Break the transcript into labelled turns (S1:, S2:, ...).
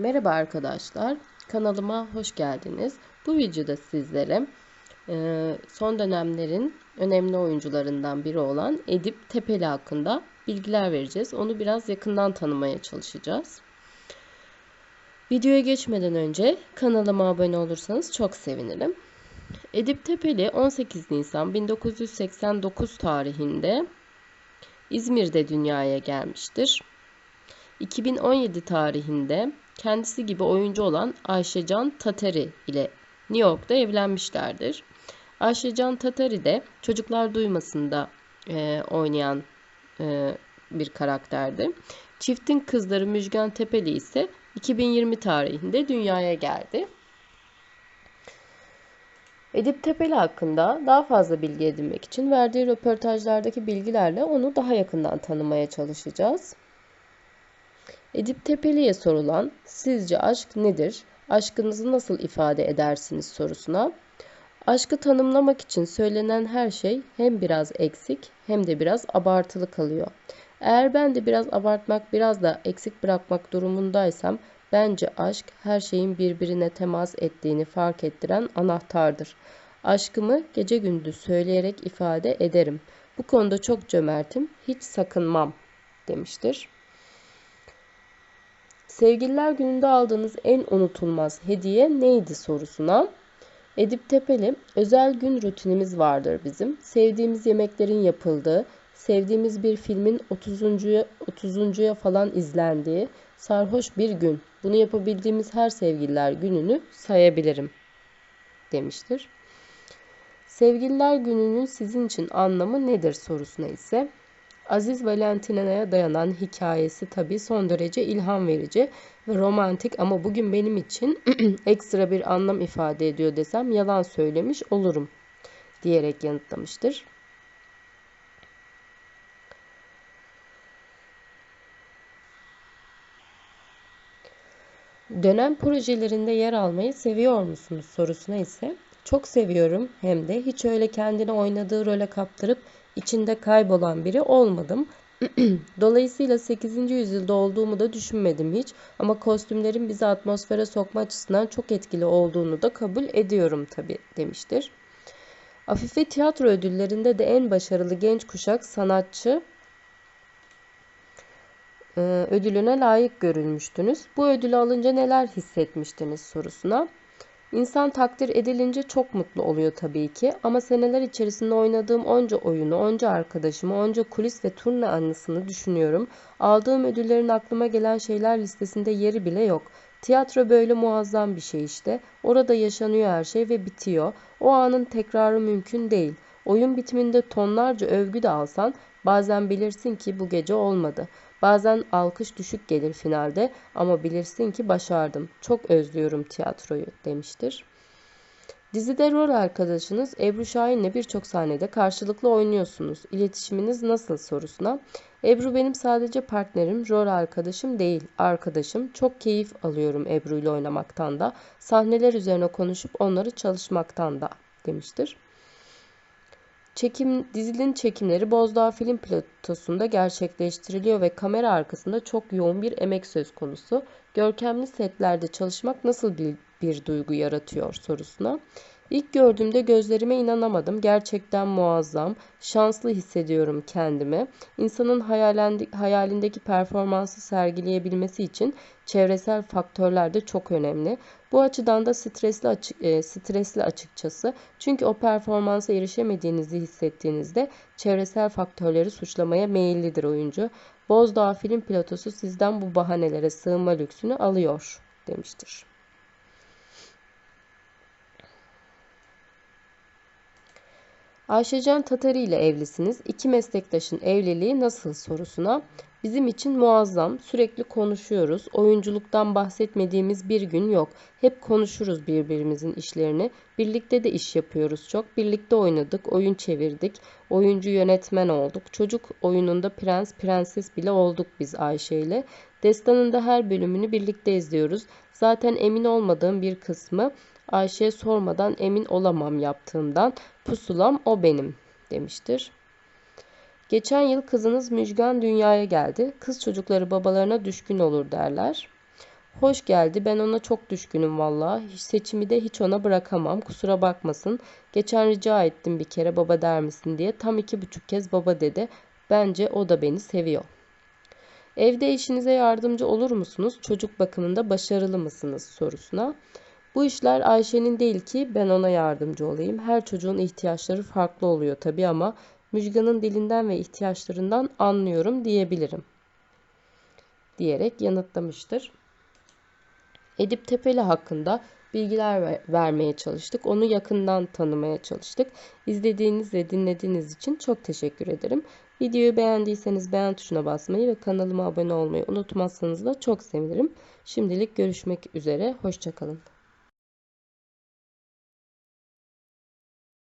S1: Merhaba arkadaşlar, kanalıma hoş geldiniz. Bu videoda sizlere e, son dönemlerin önemli oyuncularından biri olan Edip Tepeli hakkında bilgiler vereceğiz. Onu biraz yakından tanımaya çalışacağız. Videoya geçmeden önce kanalıma abone olursanız çok sevinirim. Edip Tepeli 18 Nisan 1989 tarihinde İzmir'de dünyaya gelmiştir. 2017 tarihinde kendisi gibi oyuncu olan Ayşecan Tatari ile New York'ta evlenmişlerdir. Ayşecan Tatari de Çocuklar Duymasın'da e, oynayan e, bir karakterdi. Çiftin kızları Müjgan Tepeli ise 2020 tarihinde dünyaya geldi. Edip Tepeli hakkında daha fazla bilgi edinmek için verdiği röportajlardaki bilgilerle onu daha yakından tanımaya çalışacağız. Edip Tepeli'ye sorulan sizce aşk nedir? Aşkınızı nasıl ifade edersiniz sorusuna aşkı tanımlamak için söylenen her şey hem biraz eksik hem de biraz abartılı kalıyor. Eğer ben de biraz abartmak biraz da eksik bırakmak durumundaysam bence aşk her şeyin birbirine temas ettiğini fark ettiren anahtardır. Aşkımı gece gündüz söyleyerek ifade ederim. Bu konuda çok cömertim, hiç sakınmam demiştir. Sevgililer gününde aldığınız en unutulmaz hediye neydi sorusuna Edip Tepeli özel gün rutinimiz vardır bizim. Sevdiğimiz yemeklerin yapıldığı, sevdiğimiz bir filmin 30. 30. falan izlendiği sarhoş bir gün. Bunu yapabildiğimiz her sevgililer gününü sayabilirim demiştir. Sevgililer gününün sizin için anlamı nedir sorusuna ise Aziz Valentina'ya dayanan hikayesi tabii son derece ilham verici ve romantik ama bugün benim için ekstra bir anlam ifade ediyor desem yalan söylemiş olurum diyerek yanıtlamıştır. Dönem projelerinde yer almayı seviyor musunuz sorusuna ise çok seviyorum hem de hiç öyle kendini oynadığı role kaptırıp içinde kaybolan biri olmadım. Dolayısıyla 8. yüzyılda olduğumu da düşünmedim hiç ama kostümlerin bizi atmosfere sokma açısından çok etkili olduğunu da kabul ediyorum tabi demiştir. Afife tiyatro ödüllerinde de en başarılı genç kuşak sanatçı e, ödülüne layık görülmüştünüz. Bu ödülü alınca neler hissetmiştiniz sorusuna. İnsan takdir edilince çok mutlu oluyor tabii ki ama seneler içerisinde oynadığım onca oyunu, onca arkadaşımı, onca kulis ve turne anısını düşünüyorum. Aldığım ödüllerin aklıma gelen şeyler listesinde yeri bile yok. Tiyatro böyle muazzam bir şey işte. Orada yaşanıyor her şey ve bitiyor. O anın tekrarı mümkün değil. Oyun bitiminde tonlarca övgü de alsan bazen bilirsin ki bu gece olmadı. Bazen alkış düşük gelir finalde ama bilirsin ki başardım. Çok özlüyorum tiyatroyu demiştir. Dizide rol arkadaşınız Ebru Şahin'le birçok sahnede karşılıklı oynuyorsunuz. İletişiminiz nasıl sorusuna Ebru benim sadece partnerim, rol arkadaşım değil, arkadaşım. Çok keyif alıyorum Ebru ile oynamaktan da, sahneler üzerine konuşup onları çalışmaktan da demiştir. Çekim, dizinin çekimleri Bozdağ Film Platosu'nda gerçekleştiriliyor ve kamera arkasında çok yoğun bir emek söz konusu. Görkemli setlerde çalışmak nasıl bir, bir duygu yaratıyor sorusuna. İlk gördüğümde gözlerime inanamadım. Gerçekten muazzam. Şanslı hissediyorum kendimi. İnsanın hayalindeki performansı sergileyebilmesi için çevresel faktörler de çok önemli. Bu açıdan da stresli, açık, e, stresli açıkçası. Çünkü o performansa erişemediğinizi hissettiğinizde çevresel faktörleri suçlamaya meyillidir oyuncu. Bozdağ film pilotosu sizden bu bahanelere sığınma lüksünü alıyor demiştir. Ayşecan Tatari ile evlisiniz. İki meslektaşın evliliği nasıl sorusuna bizim için muazzam. Sürekli konuşuyoruz. Oyunculuktan bahsetmediğimiz bir gün yok. Hep konuşuruz birbirimizin işlerini. Birlikte de iş yapıyoruz çok. Birlikte oynadık, oyun çevirdik. Oyuncu yönetmen olduk. Çocuk oyununda prens, prenses bile olduk biz Ayşe ile. Destanın da her bölümünü birlikte izliyoruz. Zaten emin olmadığım bir kısmı Ayşe'ye sormadan emin olamam yaptığımdan. Pusulam o benim demiştir. Geçen yıl kızınız Müjgan dünyaya geldi. Kız çocukları babalarına düşkün olur derler. Hoş geldi. Ben ona çok düşkünüm valla. Seçimi de hiç ona bırakamam. Kusura bakmasın. Geçen rica ettim bir kere baba der misin diye. Tam iki buçuk kez baba dedi. Bence o da beni seviyor. Evde işinize yardımcı olur musunuz? Çocuk bakımında başarılı mısınız sorusuna. Bu işler Ayşe'nin değil ki ben ona yardımcı olayım. Her çocuğun ihtiyaçları farklı oluyor tabii ama Müjgan'ın dilinden ve ihtiyaçlarından anlıyorum diyebilirim. Diyerek yanıtlamıştır. Edip Tepeli hakkında bilgiler vermeye çalıştık. Onu yakından tanımaya çalıştık. İzlediğiniz ve dinlediğiniz için çok teşekkür ederim. Videoyu beğendiyseniz beğen tuşuna basmayı ve kanalıma abone olmayı unutmazsanız da çok sevinirim. Şimdilik görüşmek üzere. Hoşçakalın.